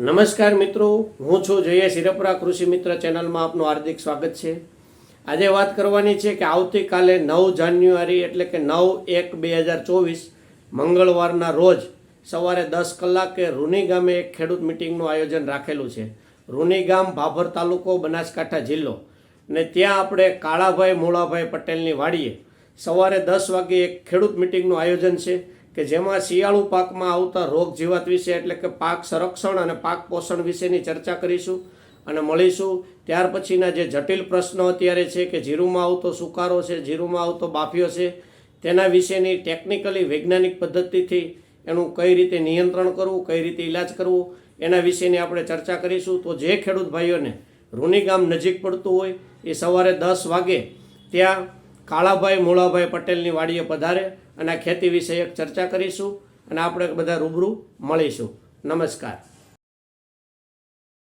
નમસ્કાર મિત્રો, હું છું જય હિરપરા કૃષિ મિત્ર ચેનલમાં આપનું હાર્દિક સ્વાગત છે. આજે વાત કરવાની છે કે આવતીકાલે નવ જાન્યુઆરી એટલે કે નવ એક બે હજાર ચોવીસ, મંગળવારના રોજ સવારે દસ કલાકે રૂની ગામે એક ખેડૂત મિટિંગનું આયોજન રાખેલું છે. રૂની ગામ ભાભર તાલુકો બનાસકાંઠા જિલ્લો. ને ત્યાં આપણે કાળાભાઈ મોળાભાઈ પટેલની વાડીએ સવારે દસ વાગે એક ખેડૂત મિટિંગનું આયોજન છે. કે જેમાં શિયાળુ પાકમાં આવતા રોગ જીવાત વિશે એટલે કે પાક સંરક્ષણ અને પાક પોષણ વિશેની ચર્ચા કરીશું અને મળીશું. ત્યાર પછીના જે જટિલ પ્રશ્નો અત્યારે છે કે જીરુમાં આવતો સુકારો છે, જીરુમાં આવતો બાફિયો છે, તેના વિશેની ટેકનિકલી વૈજ્ઞાનિક પદ્ધતિથી એનું કઈ રીતે નિયંત્રણ કરવું, કઈ રીતે ઈલાજ કરવું, એના વિશેની આપણે ચર્ચા કરીશું. તો જે ખેડૂત ભાઈઓને રૂની ગામ નજીક પડતું હોય, એ સવારે દસ વાગે ત્યાં કાળાભાઈ, મોળાભાઈ પટેલની વાડીએ પધારે અને આ ખેતી વિષયક ચર્ચા કરીશું અને આપણે બધા રૂબરૂ મળીશું. નમસ્કાર.